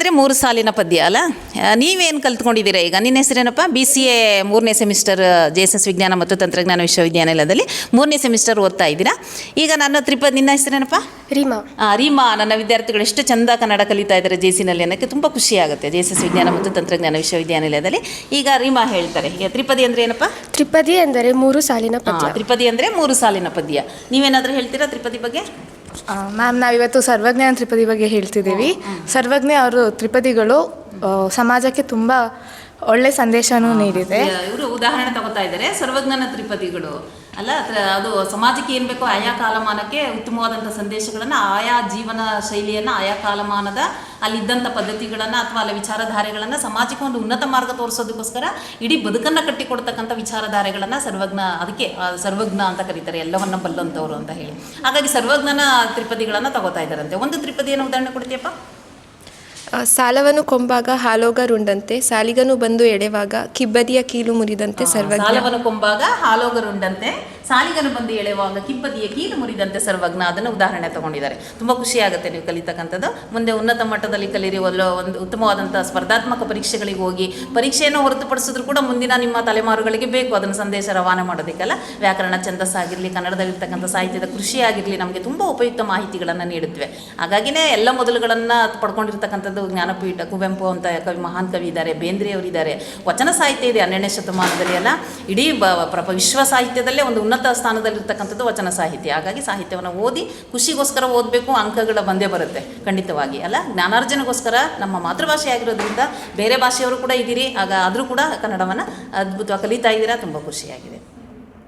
ಅಂದರೆ ಮೂರು ಸಾಲಿನ ಪದ್ಯ ಅಲ್ಲ? ನೀವೇನು ಕಲ್ತ್ಕೊಂಡಿದ್ದೀರ ಈಗ? ನಿನ್ನ ಹೆಸರೇನಪ್ಪ? ಬಿ ಸಿ ಎ ಮೂರನೇ ಸೆಮಿಸ್ಟರ್ ಜೆ ಎಸ್ ಎಸ್ ವಿಜ್ಞಾನ ಮತ್ತು ತಂತ್ರಜ್ಞಾನ ವಿಶ್ವವಿದ್ಯಾನಿಲಯದಲ್ಲಿ ಮೂರನೇ ಸೆಮಿಸ್ಟರ್ ಓದ್ತಾ ಇದ್ದೀರಾ? ಈಗ ನನ್ನ ತ್ರಿಪದಿ ನಿನ್ನ ಹೆಸರೇನಪ್ಪ? ರೀಮಾ. ರೀಮಾ ನನ್ನ ವಿದ್ಯಾರ್ಥಿಗಳು ಎಷ್ಟು ಚಂದ ಕನ್ನಡ ಕಲಿತಾ ಇದ್ದಾರೆ ಜೆ ಸಿನಲ್ಲಿ ಅನ್ನೋಕ್ಕೆ ತುಂಬ ಖುಷಿ ಆಗುತ್ತೆ ಜೆ ಎಸ್ ಎಸ್ ವಿಜ್ಞಾನ ಮತ್ತು ತಂತ್ರಜ್ಞಾನ ವಿಶ್ವವಿದ್ಯಾನಿಲಯದಲ್ಲಿ. ಈಗ ರೀಮಾ ಹೇಳ್ತಾರೆ ಈಗ ತ್ರಿಪದಿ ಅಂದರೆ ಏನಪ್ಪ? ತ್ರಿಪದಿ ಅಂದರೆ ಮೂರು ಸಾಲಿನ ಪದ್ಯ. ತ್ರಿಪದಿ ಅಂದರೆ ಮೂರು ಸಾಲಿನ ಪದ್ಯ. ನೀವೇನಾದರೂ ಹೇಳ್ತೀರಾ ತ್ರಿಪದಿ ಬಗ್ಗೆ? ಮ್ಯಾಮ್ ನಾವಿವತ್ತು ಸರ್ವಜ್ಞಾನ ತ್ರಿಪದಿ ಬಗ್ಗೆ ಹೇಳ್ತಿದ್ದೀವಿ. ಸರ್ವಜ್ಞ ಅವರು ತ್ರಿಪದಿಗಳು ಆ, ಸಮಾಜಕ್ಕೆ ತುಂಬ ಒಳ್ಳೆ ಸಂದೇಶನೂ ನೀಡಿದೆ. ಉದಾಹರಣೆ ತಗೋತಾ ಇದ್ದಾರೆ. ಸರ್ವಜ್ಞಾನ ತ್ರಿಪದಿಗಳು. ಅಲ್ಲ ಅದು ಸಮಾಜಕ್ಕೆ ಏನು ಬೇಕೋ ಆಯಾ ಕಾಲಮಾನಕ್ಕೆ ಉತ್ತಮವಾದಂಥ ಸಂದೇಶಗಳನ್ನು, ಆಯಾ ಜೀವನ ಶೈಲಿಯನ್ನು, ಆಯಾ ಕಾಲಮಾನದ ಅಲ್ಲಿದ್ದಂಥ ಪದ್ಧತಿಗಳನ್ನು ಅಥವಾ ಅಲ್ಲಿ ವಿಚಾರಧಾರೆಗಳನ್ನು ಸಮಾಜಕ್ಕೆ ಒಂದು ಉನ್ನತ ಮಾರ್ಗ ತೋರಿಸೋದಕ್ಕೋಸ್ಕರ ಇಡೀ ಬದುಕನ್ನು ಕಟ್ಟಿಕೊಡ್ತಕ್ಕಂಥ ವಿಚಾರಧಾರೆಗಳನ್ನು ಸರ್ವಜ್ಞ, ಅದಕ್ಕೆ ಸರ್ವಜ್ಞ ಅಂತ ಕರೀತಾರೆ. ಎಲ್ಲವನ್ನ ಬಲ್ಲಂಥವ್ರು ಅಂತ ಹೇಳಿ. ಹಾಗಾಗಿ ಸರ್ವಜ್ಞನ ತ್ರಿಪದಿಗಳನ್ನು ತಗೋತಾ ಇದ್ದಾರಂತೆ. ಒಂದು ತ್ರಿಪದಿಯನ್ನು ಉದಾಹರಣೆ ಕೊಡ್ತೀಯಪ್ಪ? ಸಾಲವನ್ನು ಕೊಂಬಾಗ ಹಾಲೋಗರುಂಡಂತೆ ಸಾಲಿಗನು ಬಂದು ಎಳೆವಾಗ ಕಿಬ್ಬದಿಯ ಕೀಲು ಮುರಿದಂತೆ ಸರ್ವಜ್ಞ. ಸಾಲವನ್ನು ಕೊಂಬಾಗ ಹಾಲೋಗರುಂಡಂತೆ ಸಾಲಿಗನು ಬಂದು ಎಳೆವಾಗ ಕಿಬ್ಬದಿಯ ಕೀಲು ಮುರಿದಂತೆ ಸರ್ವಜ್ಞ ಅದನ್ನು ಉದಾಹರಣೆ ತಗೊಂಡಿದ್ದಾರೆ. ತುಂಬ ಖುಷಿ ಆಗುತ್ತೆ ನೀವು ಕಲಿತಕ್ಕಂಥದ್ದು. ಮುಂದೆ ಉನ್ನತ ಮಟ್ಟದಲ್ಲಿ ಕಲಿಯಿರಿ ಒಲ್ಲ ಒಂದು ಉತ್ತಮವಾದಂತಹ ಸ್ಪರ್ಧಾತ್ಮಕ ಪರೀಕ್ಷೆಗಳಿಗೆ ಹೋಗಿ ಪರೀಕ್ಷೆಯನ್ನು ಹೊರತುಪಡಿಸಿದ್ರು ಕೂಡ ಮುಂದಿನ ನಿಮ್ಮ ತಲೆಮಾರುಗಳಿಗೆ ಬೇಕು. ಅದನ್ನು ಸಂದೇಶ ರವಾನೆ ಮಾಡೋದಕ್ಕೆಲ್ಲ. ವ್ಯಾಕರಣ ಛಂದಸ್ಸಾಗಿರಲಿ ಕನ್ನಡದಲ್ಲಿರ್ತಕ್ಕಂಥ ಸಾಹಿತ್ಯದ ಕೃಷಿಯಾಗಿರಲಿ ನಮಗೆ ತುಂಬ ಉಪಯುಕ್ತ ಮಾಹಿತಿಗಳನ್ನು ನೀಡುತ್ತವೆ. ಹಾಗಾಗಿನೇ ಎಲ್ಲ ಮೊದಲುಗಳನ್ನು ಪಡ್ಕೊಂಡಿರ್ತಕ್ಕಂಥದ್ದು ಜ್ಞಾನಪೀಠ, ಕುವೆಂಪು ಅಂತ ಕವಿ, ಮಹಾನ್ ಕವಿ ಇದ್ದಾರೆ ಬೇಂದ್ರೆಯವರಿದ್ದಾರೆ ವಚನ ಸಾಹಿತ್ಯ ಇದೆ ಹನ್ನೆರಡನೇ ಶತಮಾನದಲ್ಲಿ ಎಲ್ಲ ಇಡೀ ಬ ಪ್ರಪ ವಿಶ್ವ ಸಾಹಿತ್ಯದಲ್ಲೇ ಒಂದು ಉನ್ನತ ಸ್ಥಾನದಲ್ಲಿರ್ತಕ್ಕಂಥದ್ದು ವಚನ ಸಾಹಿತ್ಯ. ಹಾಗಾಗಿ ಸಾಹಿತ್ಯವನ್ನು ಓದಿ ಖುಷಿಗೋಸ್ಕರ ಓದಬೇಕು, ಅಂಕಗಳ ಬಂದೇ ಬರುತ್ತೆ, ಖಂಡಿತವಾಗಿ. ಅಲ್ಲ? ಜ್ಞಾನಾರ್ಜನೆಗೋಸ್ಕರ ನಮ್ಮ ಮಾತೃಭಾಷೆ ಆಗಿರೋದ್ರಿಂದ ಬೇರೆ ಭಾಷೆಯವರು ಕೂಡ ಇದ್ದೀರಿ, ಆಗ ಆದರೂ ಕೂಡ ಕನ್ನಡವನ್ನು ಅದ್ಭುತವಾಗಿ ಕಲಿತಾ ಇದ್ದೀರಾ, ತುಂಬ ಖುಷಿಯಾಗಿದೆ.